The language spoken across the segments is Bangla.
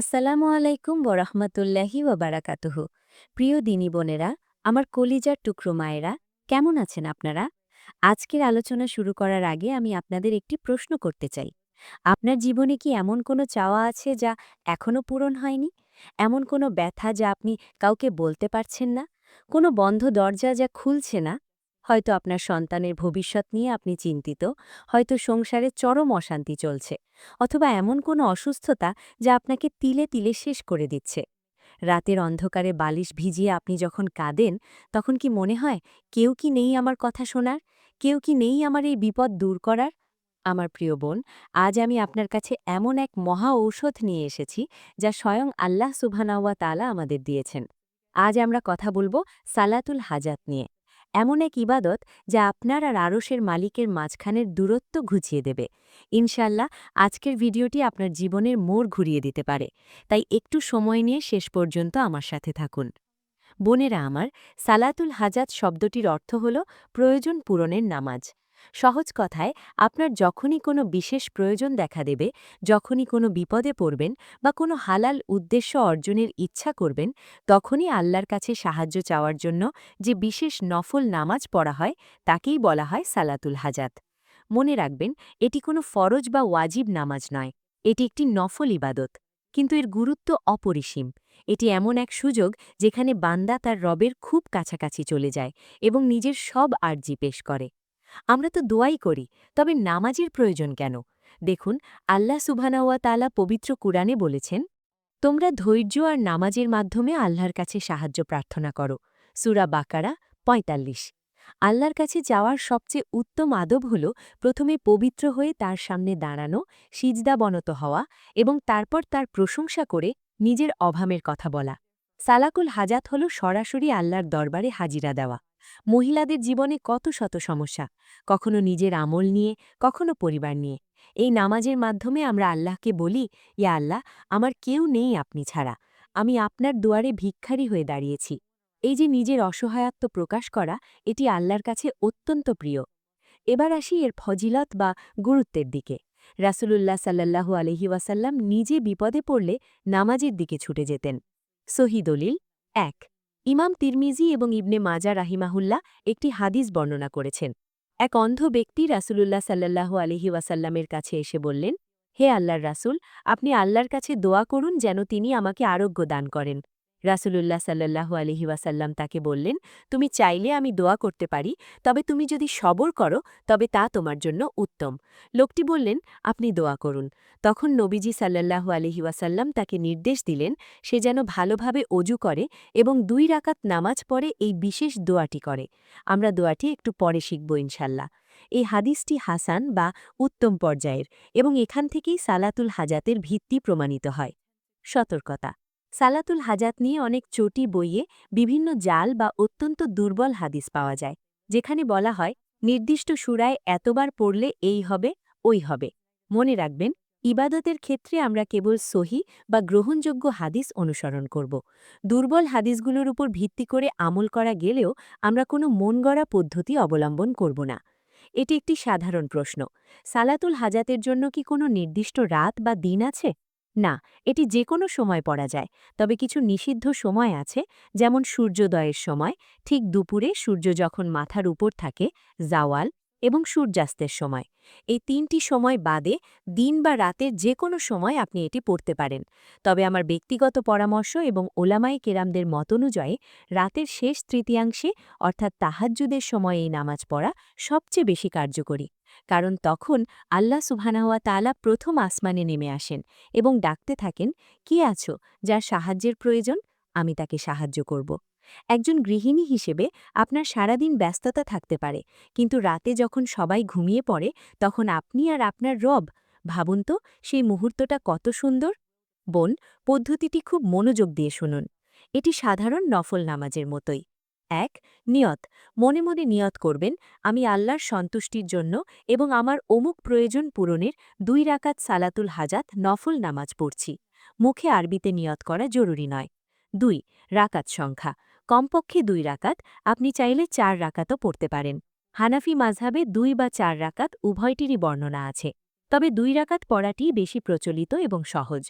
আসসালামু আলাইকুম বরহমতুল্লাহি ওবারাকাতুহ প্রিয় দিনী বোনেরা, আমার কলিজার টুকরো মায়েরা, কেমন আছেন আপনারা? আজকের আলোচনা শুরু করার আগে আমি আপনাদের একটি প্রশ্ন করতে চাই। আপনার জীবনে কি এমন কোনো চাওয়া আছে যা এখনও পূরণ হয়নি? এমন কোনো ব্যথা যা আপনি কাউকে বলতে পারছেন না? কোনো বন্ধ দরজা যা খুলছে না? হয়তো আপনার সন্তানের ভবিষ্যৎ নিয়ে আপনি চিন্তিত, হয়তো সংসারে চরম অশান্তি চলছে, অথবা এমন কোনো অসুস্থতা যা আপনাকে তিলে তিলে শেষ করে দিচ্ছে। রাতের অন্ধকারে বালিশ ভিজিয়ে আপনি যখন কাঁদেন, তখন কি মনে হয়, কেউ কি নেই আমার কথা শোনার? কেউ কি নেই আমার এই বিপদ দূর করার? আমার প্রিয় বোন, আজ আমি আপনার কাছে এমন এক মহা ঔষধ নিয়ে এসেছি, যা স্বয়ং আল্লাহ সুবহানাওয়া তালা আমাদের দিয়েছেন। আজ আমরা কথা বলব সালাতুল হাজাত নিয়ে। এমন এক ইবাদত যা আপনার আর আরসের মালিকের মাঝখানের দূরত্ব ঘুচিয়ে দেবে। ইনশাল্লাহ আজকের ভিডিওটি আপনার জীবনের মোড় ঘুরিয়ে দিতে পারে। তাই একটু সময় নিয়ে শেষ পর্যন্ত আমার সাথে থাকুন। বোনেরা আমার, সালাতুল হাজাত শব্দটির অর্থ হল প্রয়োজন পূরণের নামাজ। সহজ কথায়, আপনার যখনই কোনো বিশেষ প্রয়োজন দেখা দেবে, যখনই কোনো বিপদে পড়বেন বা কোনো হালাল উদ্দেশ্য অর্জনের ইচ্ছা করবেন, তখনই আল্লাহর কাছে সাহায্য চাওয়ার জন্য যে বিশেষ নফল নামাজ পড়া হয়, তাকেই বলা হয় সালাতুল হাজাত। মনে রাখবেন, এটি কোনো ফরজ বা ওয়াজিব নামাজ নয়, এটি একটি নফল ইবাদত। কিন্তু এর গুরুত্ব অপরিসীম। এটি এমন এক সুযোগ যেখানে বান্দা তার রবের খুব কাছাকাছি চলে যায় এবং নিজের সব আর্জি পেশ করে। আমরা তো দোয়াই করি, তবে নামাজের প্রয়োজন কেন? দেখুন, আল্লাহ সুবহানাওয়া তালা পবিত্র কুরআনে বলেছেন, তোমরা ধৈর্য আর নামাজের মাধ্যমে আল্লাহর কাছে সাহায্য প্রার্থনা করো। সুরা বাকারা ৪৫ আল্লাহর কাছে যাওয়ার সবচেয়ে উত্তম আদব হল প্রথমে পবিত্র হয়ে তার সামনে দাঁড়ানো সিজদাবনত হওয়া এবং তারপর তার প্রশংসা করে নিজের অভামের কথা বলা। সালাকুল হাজাত হল সরাসরি আল্লাহর দরবারে হাজিরা দেওয়া। মহিলাদের জীবনে কত শত সমস্যা, কখনো নিজের আমল নিয়ে, কখনো পরিবার নিয়ে। এই নামাজের মাধ্যমে আমরা আল্লাহকে বলি, ইয়া আল্লাহ, আমার কেউ নেই আপনি ছাড়া। আমি আপনার দুয়ারে ভিক্ষারি হয়ে দাঁড়িয়েছি। এই যে নিজের অসহায়ত্ব প্রকাশ করা, এটি আল্লাহর কাছে অত্যন্ত প্রিয়। এবার আসি এর ফজিলত বা গুরুত্বের দিকে। রাসুলুল্লাহ সাল্লাহু আলহি ওয়াসাল্লাম নিজে বিপদে পড়লে নামাজের দিকে ছুটে যেতেন। সহিদলিল এক ইমাম তিরমিজি এবং ইবনে মাজা রাহিমাহুল্লাহ একটি হাদিস বর্ণনা করেছেন। এক অন্ধ ব্যক্তি রাসুলুল্লাহ সাল্লাহ আলহি ওয়াসাল্লামের কাছে এসে বললেন, হে আল্লাহর রাসুল, আপনি আল্লাহর কাছে দোয়া করুন যেন তিনি আমাকে আরোগ্য দান করেন। রাসুলুল্লাহ সাল্লাহু আলহি ওয়াসাল্লাম তাকে বললেন, তুমি চাইলে আমি দোয়া করতে পারি, তবে তুমি যদি সবর করো, তবে তা তোমার জন্য উত্তম। লোকটি বললেন, আপনি দোয়া করুন। তখন নবীজি সাল্লাহু আলহি ওয়াসাল্লাম তাকে নির্দেশ দিলেন, সে যেন ভালোভাবে অজু করে এবং দুই রাকাত নামাজ পড়ে এই বিশেষ দোয়াটি করে। আমরা দোয়াটি একটু পরে শিখব ইনশাল্লাহ। এই হাদিসটি হাসান বা উত্তম পর্যায়ের এবং এখান থেকেই সালাতুল হাজাতের ভিত্তি প্রমাণিত হয়। সতর্কতা। সালাতুল হাজাত নিয়ে অনেক চটি বইয়ে বিভিন্ন জাল বা অত্যন্ত দুর্বল হাদিস পাওয়া যায়, যেখানে বলা হয়, নির্দিষ্ট সুরায় এতবার পড়লে এই হবে, ওই হবে। মনে রাখবেন, ইবাদতের ক্ষেত্রে আমরা কেবল সহি বা গ্রহণযোগ্য হাদিস অনুসরণ করব। দুর্বল হাদিসগুলোর উপর ভিত্তি করে আমল করা গেলেও আমরা কোনো মন গড়া পদ্ধতি অবলম্বন করব না। এটি একটি সাধারণ প্রশ্ন। সালাতুল হাজাতের জন্য কি কোনো নির্দিষ্ট রাত বা দিন আছে? না, এটি যে কোনো সময় পড়া যায়। তবে কিছু নিষিদ্ধ সময় আছে, যেমন সূর্যোদয়ের সময়। ঠিক দুপুরে সূর্য যখন মাথার উপর থাকে, জাওয়াল এবং সূর্যাস্তের সময়। এই তিনটি সময় বাদে দিন বা রাতের যে কোনো সময় আপনি এটি পড়তে পারেন। তবে আমার ব্যক্তিগত পরামর্শ এবং ওলামাই কেরামদের মতনুযায়ী রাতের শেষ তৃতীয়াংশে অর্থাৎ তাহাজ্জুদের সময় এই নামাজ পড়া সবচেয়ে বেশি কার্যকরী। কারণ তখন আল্লাহ সুবহানাহুয়া তালা প্রথম আসমানে নেমে আসেন এবং ডাকতে থাকেন, কি আছো? যার সাহায্যের প্রয়োজন? আমি তাকে সাহায্য করব। একজন গৃহিণী হিসেবে আপনার সারাদিন ব্যস্ততা থাকতে পারে। কিন্তু রাতে যখন সবাই ঘুমিয়ে পড়ে, তখন আপনি আর আপনার রব, ভাবুন তো সেই মুহূর্তটা কত সুন্দর। বোন, পদ্ধতিটি খুব মনোযোগ দিয়ে শুনুন। এটি সাধারণ নফল নামাজের মতোই। এক, নিয়ত। মনে মনে নিয়ত করবেন, আমি আল্লাহর সন্তুষ্টির জন্য এবং আমার অমুক প্রয়োজন পূরণের দুই রাকাত সালাতুল হাজাত নফল নামাজ পড়ছি। মুখে আরবিতে নিয়ত করা জরুরি নয়। দুই, রাকাত সংখ্যা। কমপক্ষে দুই রাকাত, আপনি চাইলে চার রাকাতও পড়তে পারেন। হানাফি মাঝহাবে দুই বা চার রাকাত উভয়টিরই বর্ণনা আছে। তবে দুই রাকাত পড়াটি বেশি প্রচলিত এবং সহজ।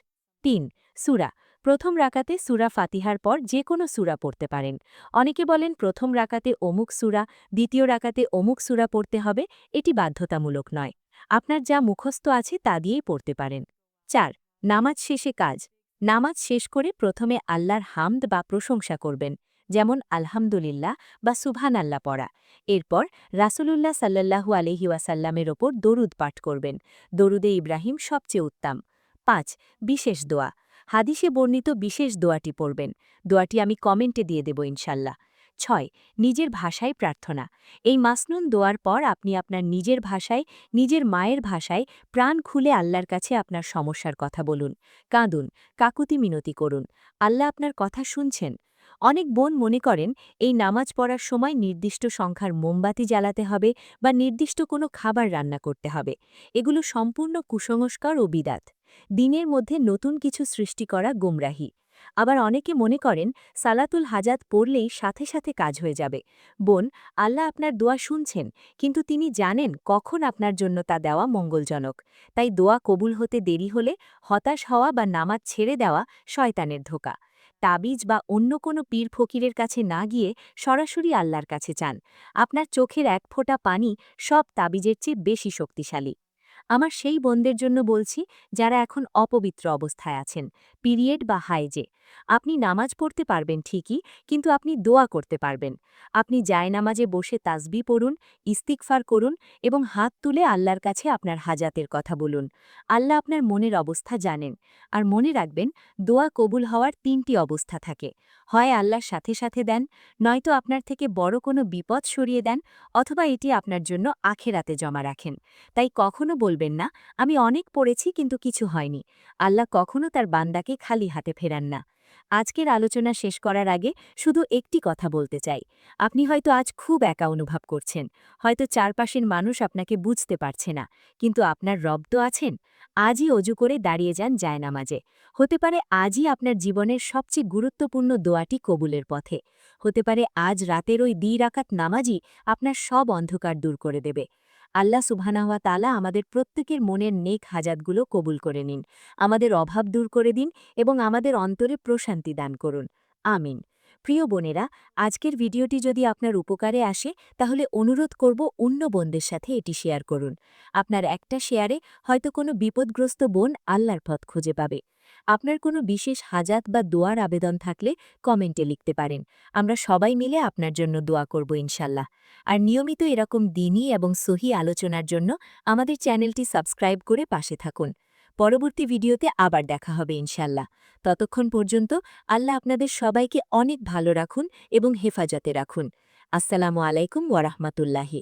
তিন, সুরা। প্রথম রাকাতে সুরা ফাতিহার পর যে কোনো সুরা পড়তে পারেন। অনেকে বলেন প্রথম রাকাতে অমুক সুরা, দ্বিতীয় রাকাতে অমুক সুরা পড়তে হবে, এটি বাধ্যতামূলক নয়। আপনার যা মুখস্থ আছে তা দিয়েই পড়তে পারেন। চার, নামাজ শেষে কাজ। নামাজ শেষ করে প্রথমে আল্লাহর হামদ বা প্রশংসা করবেন। যেমন আলহামদুলিল্লাহ বা সুভান আল্লাহ পড়া। এরপর রাসূলুল্লাহ সাল্লাল্লাহু আলহি ওয়াসাল্লামের ওপর দরুদ পাঠ করবেন। দরুদে ইব্রাহিম সবচেয়ে উত্তম। পাঁচ, বিশেষ দোয়া। হাদিসে বর্ণিত বিশেষ দোয়াটি পড়বেন। দোয়াটি আমি কমেন্টে দিয়ে দেব ইনশাল্লাহ। ছয়, নিজের ভাষায় প্রার্থনা। এই মাসনুন দোয়ার পর আপনি আপনার নিজের ভাষায়, নিজের মায়ের ভাষায় প্রাণ খুলে আল্লাহর কাছে আপনার সমস্যার কথা বলুন। কাঁদুন, কাকুতি মিনতি করুন। আল্লাহ আপনার কথা শুনছেন। অনেক বোন মনে করেন, এই নামাজ পড়ার সময় নির্দিষ্ট সংখ্যার মোমবাতি জ্বালাতে হবে বা নির্দিষ্ট কোনো খাবার রান্না করতে হবে। এগুলো সম্পূর্ণ কুসংস্কার ও বিদাত। দিনের মধ্যে নতুন কিছু সৃষ্টি করা গোমরাহি। আবার অনেকে মনে করেন, সালাতুল হাজাত পড়লেই সাথে সাথে কাজ হয়ে যাবে। বোন, আল্লাহ আপনার দোয়া শুনছেন, কিন্তু তিনি জানেন কখন আপনার জন্য তা দেওয়া মঙ্গলজনক। তাই দোয়া কবুল হতে দেরি হলে হতাশ হওয়া বা নামাজ ছেড়ে দেওয়া শয়তানের ধোকা। তাবিজ বা অন্য কোনো পীর ফকিরের কাছে না গিয়ে সরাসরি আল্লাহর কাছে চান আপনার চোখের এক ফোঁটা পানি সব তাবিজের চেয়ে বেশি শক্তিশালী। আমার সেই বোনদের জন্য বলছি, যারা এখন অপবিত্র অবস্থায় আছেন। পিরিয়ড বা হাইজে আপনি নামাজ পড়তে পারবেন ঠিকই, কিন্তু আপনি দোয়া করতে পারবেন। আপনি যায় নামাজে বসে তাসবি পড়ুন ইস্তিকফার করুন এবং হাত তুলে আল্লাহর কাছে আপনার হাজাতের কথা বলুন। আল্লাহ আপনার মনের অবস্থা জানেন। আর মনে রাখবেন, দোয়া কবুল হওয়ার তিনটি অবস্থা থাকে। হয় আল্লাহর সাথে সাথে দেন, নয়তো আপনার থেকে বড় কোনো বিপদ সরিয়ে দেন অথবা এটি আপনার জন্য আখেরাতে জমা রাখেন। তাই কখনো বলবেন না, আমি অনেক পড়েছি কিন্তু কিছু হয়নি। আল্লাহ কখনো তার বান্দাকে খালি হাতে ফেরান না। আজকের আলোচনা শেষ করার আগে শুধু একটি কথা বলতে চাই। আপনি হয়তো আজ খুব একা অনুভব করছেন। হয়তো চারপাশের মানুষ আপনাকে বুঝতে পারছে না, কিন্তু আপনার রব তো আছেন। আজই অজু করে দাঁড়িয়ে যান জায়নামাজে। হতে পারে আজই আপনার জীবনের সবচেয়ে গুরুত্বপূর্ণ দোয়াটি কবুলের পথে। হতে পারে আজ রাতের ওই দ্বি রাকাত নামাজই আপনার সব অন্ধকার দূর করে দেবে। আল্লাহ সুবহানাহা তালা আমাদের প্রত্যেকের মনের নেক হাজাতগুলো কবুল করে নিন। আমাদের অভাব দূর করে দিন এবং আমাদের অন্তরে প্রশান্তি দান করুন। আমিন। প্রিয় বোনেরা, আজকের ভিডিওটি যদি আপনার উপকারে আসে, তাহলে অনুরোধ করব অন্য বোনদের সাথে এটি শেয়ার করুন। আপনার একটা শেয়ারে হয়তো কোনো বিপদগ্রস্ত বোন আল্লাহর পথ খুঁজে পাবে। আপনার কোনো বিশেষ হাজাত বা দোয়ার আবেদন থাকলে কমেন্টে লিখতে পারেন। আমরা সবাই মিলে আপনার জন্য দোয়া করব ইনশাল্লাহ। আর নিয়মিত এরকম দিনই এবং সহি আলোচনার জন্য আমাদের চ্যানেলটি সাবস্ক্রাইব করে পাশে থাকুন। পরবর্তী ভিডিওতে আবার দেখা হবে ইনশাল্লাহ ততক্ষণ পর্যন্ত আল্লাহ আপনাদের সবাইকে অনেক ভালো রাখুন এবং হেফাজতে রাখুন। আসসালামু আলাইকুম ওয়ারাহমাতুল্লাহি